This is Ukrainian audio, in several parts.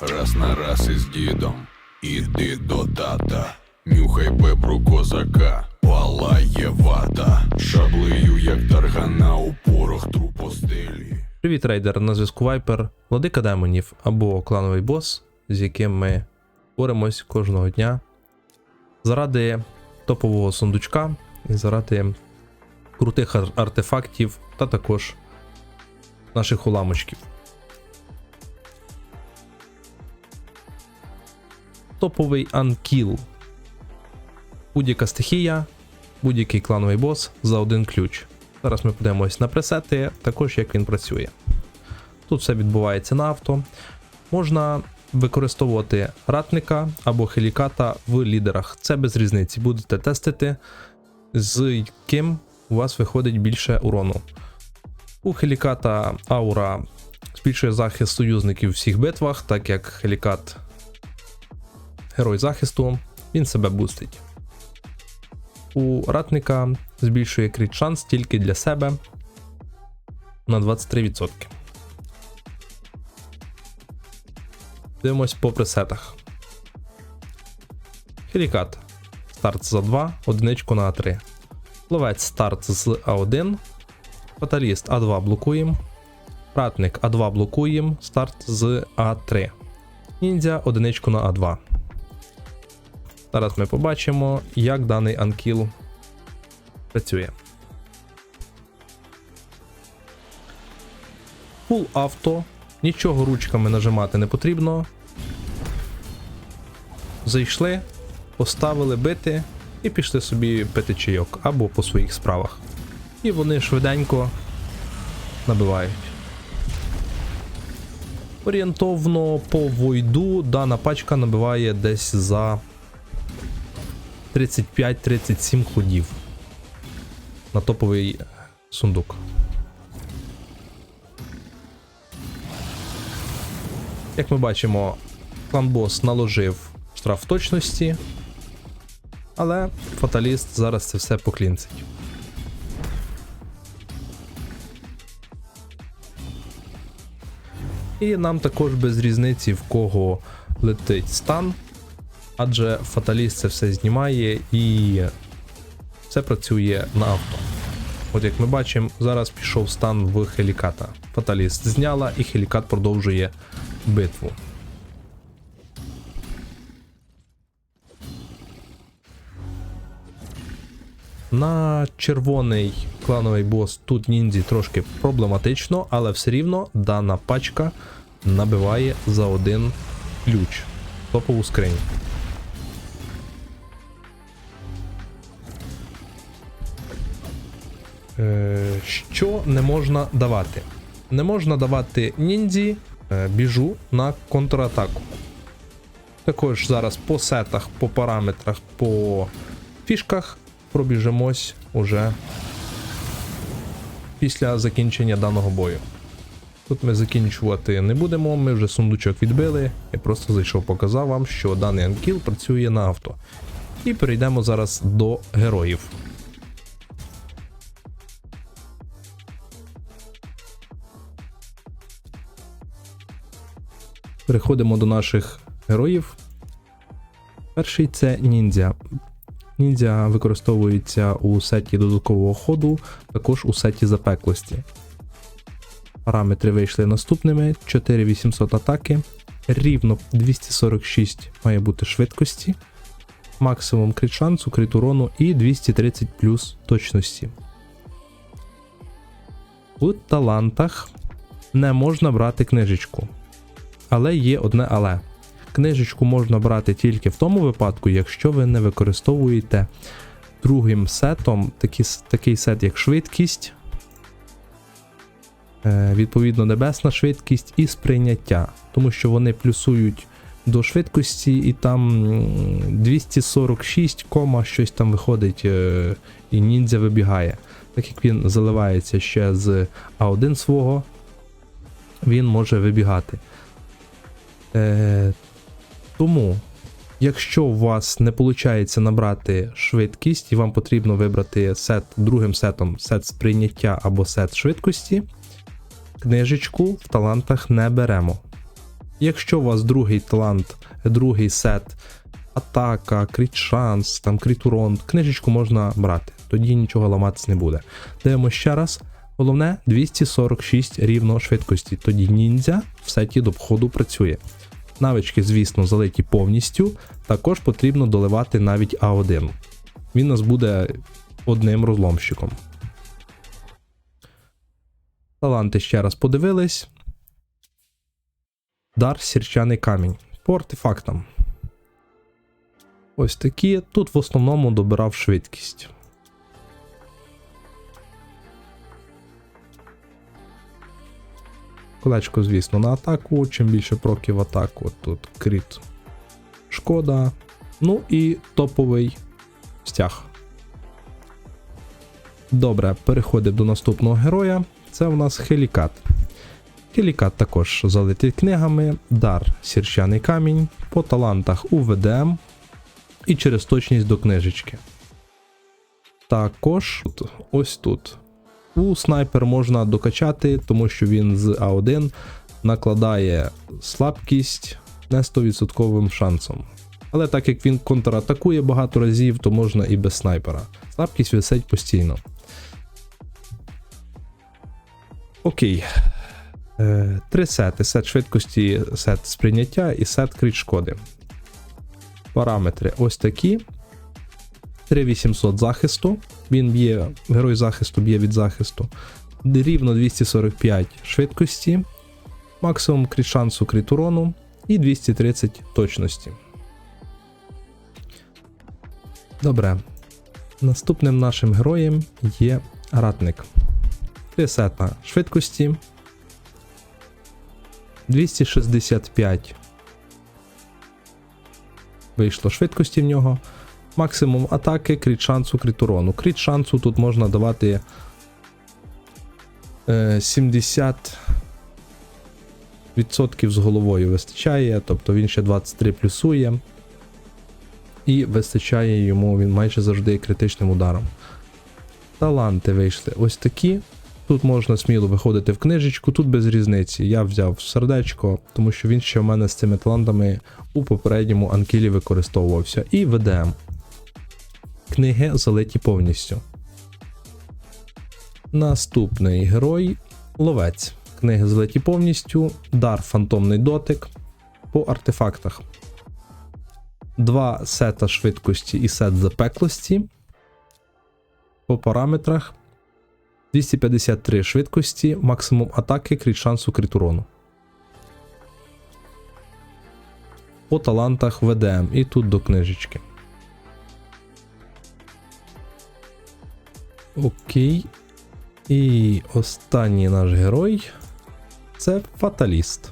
Раз на раз із дідом, іди до тата, нюхай бебру козака, палає вата, шаблею, як таргана у порох трупостелі. Привіт, рейдер, на зв'язку Вайпер, владика демонів або клановий бос, з яким ми боремось кожного дня заради топового сундучка і заради крутих ар- артефактів та також наших уламочків. Топовий анкіл. Будь-яка стихія, будь-який клановий бос за один ключ. Зараз ми подивимось на пресети, також як він працює. Тут все відбувається на авто. Можна використовувати ратника або хеліката в лідерах. Це без різниці. Будете тестити, з ким у вас виходить більше урону. У хеліката аура збільшує захист союзників в всіх битвах, так як хелікат герой захисту, він себе бустить. У ратника збільшує крит шанс тільки для себе на 23%. Дивимось по пресетах. Хелікат. Старт за 2, одиничку на А3. Ловець старт з А1. Фаталіст А2 блокуємо. Ратник А2 блокуємо. Старт з А3. Ніндзя одиничку на А2. Зараз ми побачимо, як даний анкіл працює. Full авто. Нічого ручками нажимати не потрібно. Зайшли, поставили бити і пішли собі пити чайок або по своїх справах. І вони швиденько набивають. Орієнтовно по войду дана пачка набиває десь за 35-37 ходів на топовий сундук. Як ми бачимо, клан-бос наложив штраф точності, але фаталіст зараз це все поклінцить. І нам також без різниці в кого летить стан, адже фаталіст це все знімає і все працює на авто. От як ми бачимо, зараз пішов стан в хеліката. Фаталіст зняла і хелікат продовжує битву. На червоний клановий бос тут ніндзі трошки проблематично, але все рівно дана пачка набиває за один ключ. Топову скриню. Що не можна давати? Не можна давати ніндзі е, біжу на контратаку. Також зараз по сетах, по параметрах, по фішках пробіжимось уже після закінчення даного бою. Тут ми закінчувати не будемо, ми вже сундучок відбили. Я просто зайшов, показав вам, що даний анкіл працює на авто. І перейдемо зараз до героїв. Переходимо до наших героїв. Перший це ніндзя. Ніндзя використовується у сеті додаткового ходу, також у сеті запеклості. Параметри вийшли наступними: 4800 атаки, рівно 246 має бути швидкості, максимум крит шансу, крит урону і 230 плюс точності. У талантах не можна брати книжечку. Але є одне але. Книжечку можна брати тільки в тому випадку, якщо ви не використовуєте другим сетом такий, такий сет, як швидкість, е, відповідно, небесна швидкість і сприйняття. Тому що вони плюсують до швидкості, і там 246, кома, щось там виходить, е, і ніндзя вибігає. Так як він заливається ще з А1 свого, він може вибігати. Е, тому, якщо у вас не виходить набрати швидкість, і вам потрібно вибрати сет другим сетом сет сприйняття або сет швидкості, книжечку в талантах не беремо. Якщо у вас другий талант, другий сет, атака, кріт шанс, там кріт урон, книжечку можна брати, тоді нічого ламатись не буде. Дивимося ще раз. Головне 246 рівно швидкості, тоді ніндзя в сеті до входу працює. Навички, звісно, залиті повністю, також потрібно доливати навіть А1. Він нас буде одним розломщиком. Таланти ще раз подивились. Дар сірчаний камінь. По артефактам. Ось такі. Тут в основному добирав швидкість. Колечко, звісно, на атаку. Чим більше проків в атаку, тут кріт. Шкода. Ну і топовий стяг. Добре, переходимо до наступного героя. Це у нас Хелікат. Хелікат також залитий книгами, дар сірчаний камінь, по талантах УВДМ і через точність до книжечки. Також ось тут. У снайпер можна докачати, тому що він з А1 накладає слабкість не 100% шансом. Але так як він контратакує багато разів, то можна і без снайпера. Слабкість висить постійно. Окей. Е, Три сети: сет швидкості, сет сприйняття і сет крит шкоди. Параметри ось такі. 3800 захисту. Він б'є, герой захисту б'є від захисту. Рівно 245 швидкості, максимум крит шансу крит урону і 230 точності. Добре. Наступним нашим героєм є ратник. 3 сета швидкості. 265 вийшло швидкості в нього. Максимум атаки, кріт шансу, кріт урону. Кріт шансу тут можна давати е, 70 відсотків з головою вистачає, тобто він ще 23 плюсує. І вистачає йому він майже завжди критичним ударом. Таланти вийшли ось такі. Тут можна сміло виходити в книжечку, тут без різниці. Я взяв сердечко, тому що він ще в мене з цими талантами у попередньому анкілі використовувався. І ВДМ. Книги залиті повністю. Наступний герой ловець. Книги залиті повністю. Дар фантомний дотик. По артефактах. Два сета швидкості і сет запеклості. По параметрах 253 швидкості, максимум атаки, кріт шансу, кріт урону. По талантах ВДМ і тут до книжечки. Окей. І останній наш герой це фаталіст.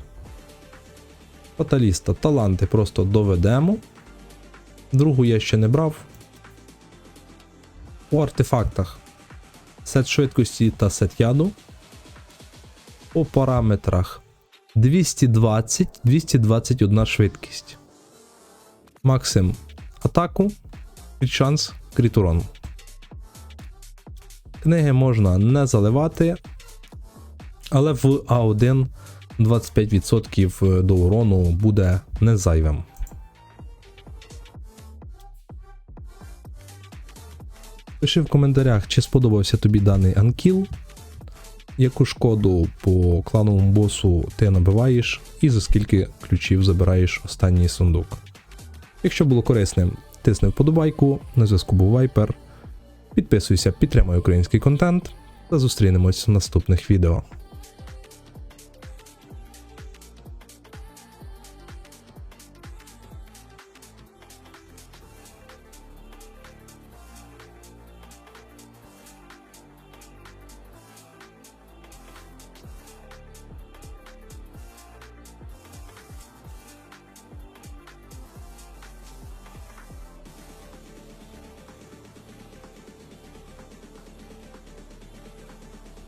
Фаталіста таланти просто доведемо. Другу я ще не брав. По артефактах сет швидкості та сет яду. По параметрах 220, 221 швидкість. Максим атаку, кріт шанс, кріт урон. Книги можна не заливати, але в А1 25% до урону буде не зайвим. Пиши в коментарях, чи сподобався тобі даний анкіл, яку шкоду по клановому босу ти набиваєш, і за скільки ключів забираєш останній сундук. Якщо було корисним, тисни вподобайку, на зв'язку був Вайпер. Підписуйся, підтримуй український контент та зустрінемось в наступних відео.